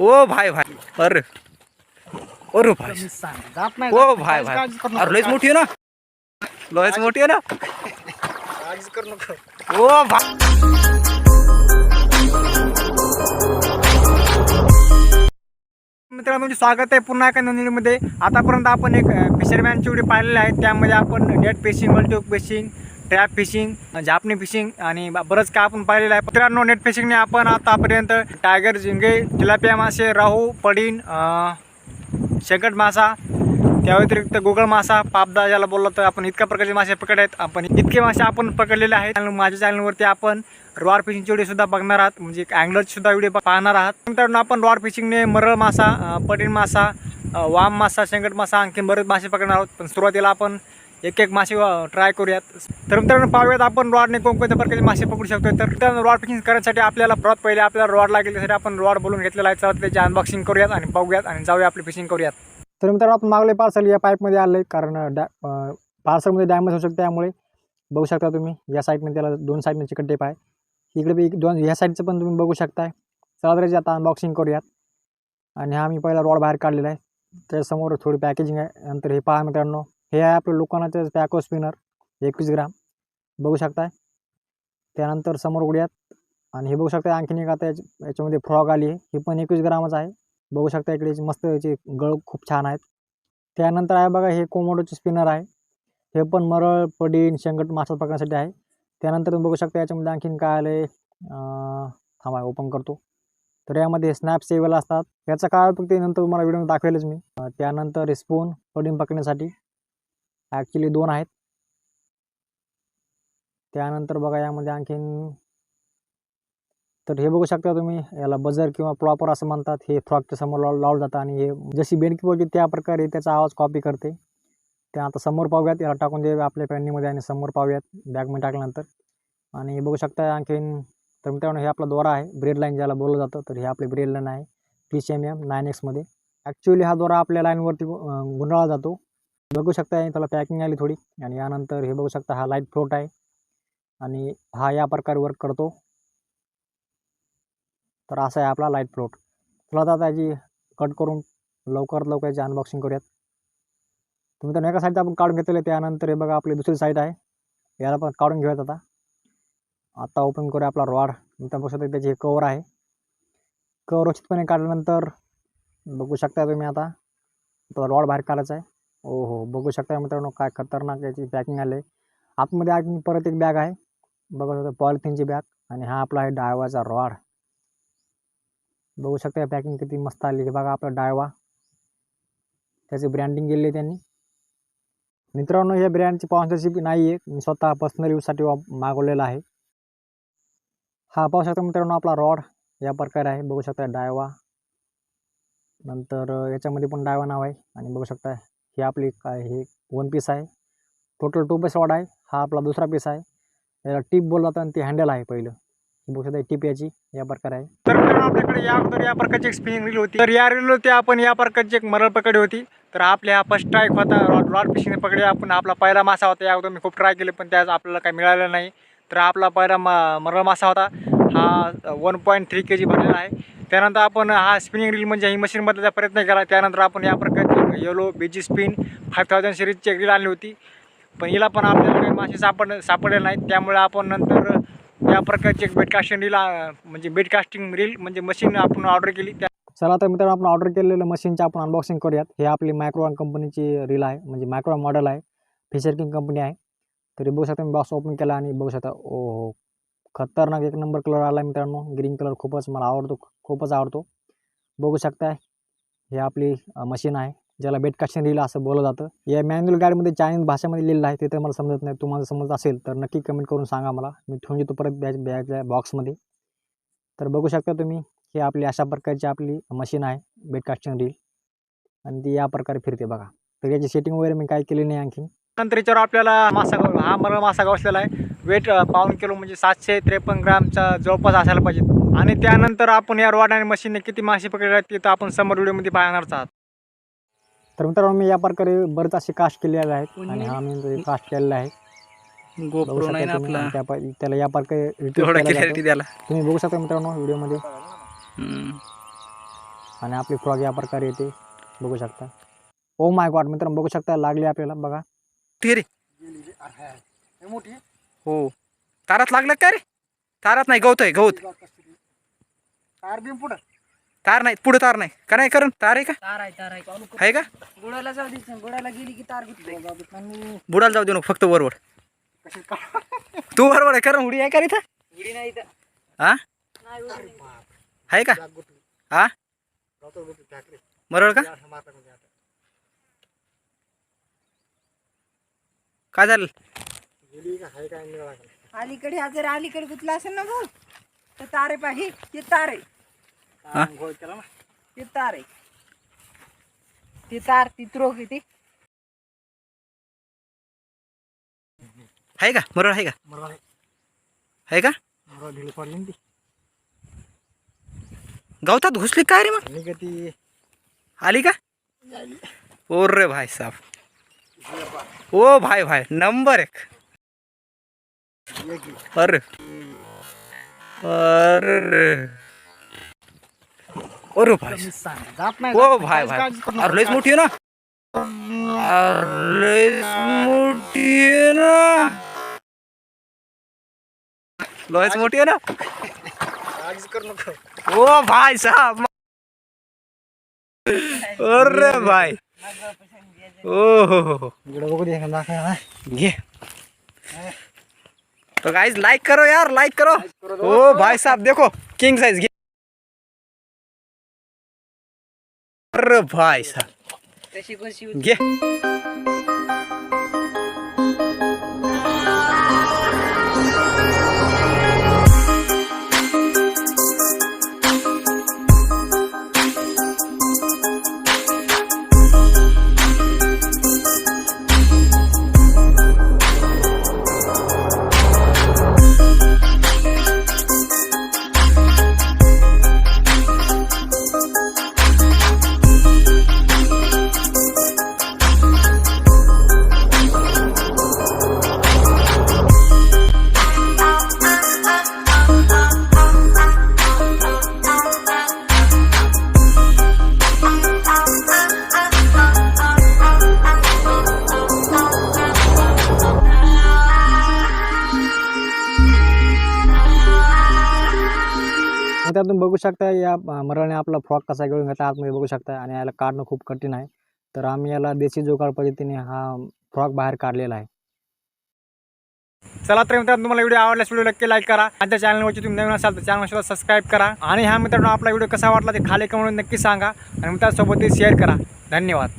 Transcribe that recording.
ओ भाई भाई अरे अरे भाई। जात नाही ओ भाई भाई। अरे लयच मोठी आहे ना? लयच मोठी आहे ना? करू नको. ओ भाई। मित्रांनो तुमचे स्वागत आहे पुन्हा एका नंदिनीमध्ये आतापर्यंत आपण एक फिशरमॅनची व्हिडिओ पाहिलेले आहेत त्यामध्ये आपण नेट फिशिंग मल्टीक फिशिंग ट्रॅप फिशिंग झापणी फिशिंग आणि बरंच काय आपण पाहिलेलं आहे. मित्रांनो नेट फिशिंगने आपण आतापर्यंत टायगर झिंगे तिलापिया मासे राहू पडीन अं, शेकट मासा त्या व्यतिरिक्त गुगळ मासा पापदा ज्याला बोललो तर आपण इतक्या प्रकारचे मासे पकडले आहेत. आपण इतके मासे आपण पकडलेले आहेत. माझ्या चॅनलवरती आपण रॉर फिशिंगचे व्हिडिओ सुद्धा बघणार आहात. म्हणजे अँगलरचे सुद्धा व्हिडिओ पाहणार आहात. मित्रांनो आपण रॉर फिशिंगने मरळ मासा पडीन पडीण मासा वाम मासा शेंगट मासा आणखी बरेच मासे पकडणार आहोत. पण सुरुवातीला आपण एक एक मासे ट्राय करूयात. तर मित्रांनो पाहूयात आपण रॉडने कोणकोणत्या प्रकारचे मासे पकडू शकतो तर मित्रांनो रॉड फिशिंग करण्यासाठी आपल्याला प्रॉत पहिले आपल्याला रॉड लागेल. त्यासाठी आपण रॉड बोलून घेतलेला आहे. चला त्याची अनबॉक्सिंग करूयात आणि बघूयात आणि जाऊया आपली फिशिंग करूयात. तर मित्रांनो आपण मागले पार्सल या पाईपमध्ये आलं आहे कारण डॅ पार्सलमध्ये डॅमेज होऊ शकते. त्यामुळे बघू शकता तुम्ही या साईडने त्याला दोन साईडने चिकट टेप आहे इकडे बी एक- दोन ह्या साईडचं पण तुम्ही बघू शकताय. चला तर आता अनबॉक्सिंग करूयात. आणि हा मी पहिला रॉड बाहेर काढलेला आहे. त्याच्यासमोर थोडी पॅकेजिंग आहे. नंतर हे पहा मित्रांनो. हे आहे आपलं लोकांचं पॅको स्पिनर एकवीस ग्राम. बघू शकताय. त्यानंतर समोर उड्यात आणि हे बघू शकता आणखीन एक आता याच्या याच्यामध्ये फ्रॉग आली आहे. ही पण एकवीस ग्रामच आहे. बघू शकता इकडे मस्त याचे गळ खूप छान आहेत. त्यानंतर आहे बघा हे कोमोडोचे स्पिनर आहे. हे पण मरळ पडीन शेंगट मासा पकडण्यासाठी आहे. त्यानंतर तुम्ही बघू शकता याच्यामध्ये आणखीन काय आलं आहे थांबा ओपन करतो. तर यामध्ये स्नॅप सेवल असतात. याचा काय उपयोग ते नंतर तुम्हाला व्हिडिओ दाखवेलच मी. त्यानंतर स्पून पडीन पकडण्यासाठी. ॲक्च्युली दोन आहेत. त्यानंतर बघा यामध्ये आणखीन तर हे बघू शकता तुम्ही याला बजर किंवा प्रॉपर असं म्हणतात हे फ्रॉकच्या समोर लाव लावलं जातं आणि हे जशी बेनकी बोलते त्या प्रकारे त्याचा आवाज कॉपी करते. ते आता समोर पाहूयात याला टाकून दे आपल्या पॅनीमध्ये आणि समोर पाहूयात बॅगमध्ये टाकल्यानंतर. आणि हे बघू शकता आणखीन तर मित्रांनो हे आपला दोरा आहे ब्रेड लाईन ज्याला बोललं जातं तर हे आपले ब्रेड लाईन आहे तीस एम एम नाईन एक्समध्ये ॲक्च्युली हा दोरा आपल्या लाईनवरती गुंडाळा जातो. बघू शकता त्याला पॅकिंग आली थोडी. आणि यानंतर हे बघू शकता हा लाइट फ्लोट आहे. आणि हा या प्रकारे वर्क करतो. तर असा आहे आपला लाइट फ्लोट चला आता त्याची कट करून लवकरात लवकर याची अनबॉक्सिंग करूयात. तुम्ही तर एका साईडचं आपण काढून घेतलेलं त्यानंतर हे बघा आपली दुसरी साईड आहे. याला पण काढून घेऊयात आता. आता ओपन करूया आपला रॉड त्या बघू शकता त्याची हे कवर आहे. कवर उचितपणे काढल्यानंतर बघू शकता तुम्ही आता. आता रॉड बाहेर काढायचा आहे. ओ हो बघू शकता मित्रांनो काय खतरनाक याची पॅकिंग आली आहे आतमध्ये आणखी परत एक बॅग आहे. बघू होतं पॉलिथिनची बॅग आणि हा आपला आहे डायवाचा रॉड. बघू शकता पॅकिंग किती मस्त आली. हे बघा आपला डायवा. त्याची ब्रँडिंग केली त्यांनी. मित्रांनो या ब्रँडची स्पॉन्सरशिप नाही आहे मी स्वतः पर्सनल यूजसाठी मागवलेला आहे. हा पाहू शकता मित्रांनो आपला रॉड या प्रकारे आहे. बघू शकता डायवा. नंतर याच्यामध्ये पण डायवा नाव आहे. आणि बघू शकता हे आपली काय हे वन पीस आहे. टोटल टू पीस रॉड आहे. हा आपला दुसरा पीस आहे. याला टिप बोलला आणि ते हँडल आहे पहिलं. ही बघू शकता टिप याची. या प्रकारे आहे. तर मित्रांनो आपल्याकडे या अगोदर या प्रकारची एक स्पिनिंग रील होती. तर या रीलवरती आपण या प्रकारची एक मरळ पकडी होती. तर आपल्या हा फर्स्ट ट्राय होता रॉड रॉड फिशिंग पकडे. आपण आपला पहिला मासा होता. या अगोदर मी खूप ट्राय केले पण त्याच आपल्याला काही मिळालं नाही. तर आपला पहिला मा मरळ मासा होता. हा one point three K G भरलेला आहे. त्यानंतर आपण हा स्पिनिंग रील म्हणजे ही मशीन बदलायचा प्रयत्न केला. त्यानंतर आपण या प्रकारची yellow BG spin five thousand सिरीजची reel आणली होती. पण हिला पण आपल्याला काही मासे सापड सापडले नाहीत. त्यामुळे आपण नंतर या प्रकारची एक बेडकास्टिंग रील म्हणजे बेडकास्टिंग रील म्हणजे मशीन आपण ऑर्डर केली. त्या चला तर मित्रांनो आपण ऑर्डर केलेलं मशीनचे आपण अनबॉक्सिंग करूयात. हे आपली मायक्रोन कंपनीची रील आहे. म्हणजे मायक्रो मॉडेल आहे. फिशर किंग कंपनी आहे. तरी बघू शकता मी बॉक्स ओपन केला आणि बघू शकता. ओ हो खतरनाक एक नंबर कलर आला मित्रांनो. ग्रीन कलर खूपच मला आवडतो खूपच आवडतो. बघू शकताय हे आपली मशीन आहे ज्याला बेट कास्टिंग रील असं बोललं जातं. या मॅन्युअल गाडीमध्ये चायनीज भाषेमध्ये लिहिलं आहे ते तर मला समजत नाही. तुम्हाला समजत असेल तर नक्की कमेंट करून सांगा मला. मी ठेवून देतो परत बॅच बॅगच्या बॉक्समध्ये तर बघू शकता तुम्ही हे आपली अशा प्रकारची आपली मशीन आहे बेट कास्टिंग रील आणि ती या प्रकारे फिरते बघा. तर याची सेटिंग वगैरे मी काय केली नाही आणखी नंतर याच्यावर आपल्याला मासा हा मला मासा गावसलेला आहे. वेट पाऊन किलो म्हणजे सातशे त्रेपन्न ग्रामचा जवळपास असायला पाहिजे. आणि त्यानंतर आपण या रॉड आणि मशीनने किती मासे पकडले आहेत ते तर आपण समोर व्हिडिओमध्ये पाहणारच आहात. तर मित्रांनो मी या प्रकारे बरेच असे कास्ट केलेले आहेत आणि हा मी कास्ट केलेला आहे. त्याला या प्रकारे तुम्ही बघू शकता मित्रांनो व्हिडिओमध्ये. आणि आपली फ्रॉक या प्रकारे येते. बघू शकता. ओ माय गॉड मित्रांनो बघू शकता लागली आपल्याला. बघा. ते रे. मोठी. हो. तारात लागलं काय रे? तारात नाही गवत आहे गवत. तार बिम पुढं. तार नाही पुढे तार नाही. का नाही करण? तार आहे का? तार आहे तार आहे. आहे का? बुडायला जाऊ दे बुडायला गेली की तार घेतली बुडाला जाऊ दे नको फक्त वरवड. का? तू वरवड आहे करण उडी आहे का रे इथं? उडी नाही इथं. हा. आहे का. हा. बरोबर का. काय झालं? अलीकडे हा जर अलीकडे गुतला असेल ना भाऊ तर तारे पाहिजे ते तार. आहे हा? तार. ते तार ती तार ती आहे ती. आहे का? बरोबर आहे का? मरवा नाही. आहे का? मरवा ढिली पडली ना ती. गवतात घुसली काय रे मग? ती? आली का? ओ रे भाई साहब. ओ भाई भाई नंबर एक. अरे अरे अरे भाई। जात नाही ओ. भाई भाई। अरे लयच. मोठी आहे ना? अरे लयच मोठी आहे ना? लयच मोठी आहे ना? काळजी करू नको ओ भाई साहब। अरे भाई। ओ हो हो हो इकडे बघू दे दाखवा. घे तो गाइस लाइक करो यार लाइक करो। ओ भाई साहब देखो किंग साइज अरे भाई साहब। घे त्यातून बघू शकता या मरळने आपला फ्रॉक कसा घेऊन घेतला आतमध्ये बघू शकता आणि याला काढणं खूप कठीण आहे. तर आम्ही याला देशी जोगाड पद्धतीने हा फ्रॉक बाहेर काढलेला आहे. चला तर मित्रांनो तुम्हाला व्हिडिओ आवडल्यास व्हिडिओ नक्की लाईक करा. आमच्या चॅनलवरची तुम्ही नवीन असाल तर चॅनल सबस्क्राईब करा. आणि ह्या मित्रांनो आपला व्हिडिओ कसा वाटला ते खाली कमेंट नक्की सांगा. आणि मित्रांसोबत शेअर करा. धन्यवाद.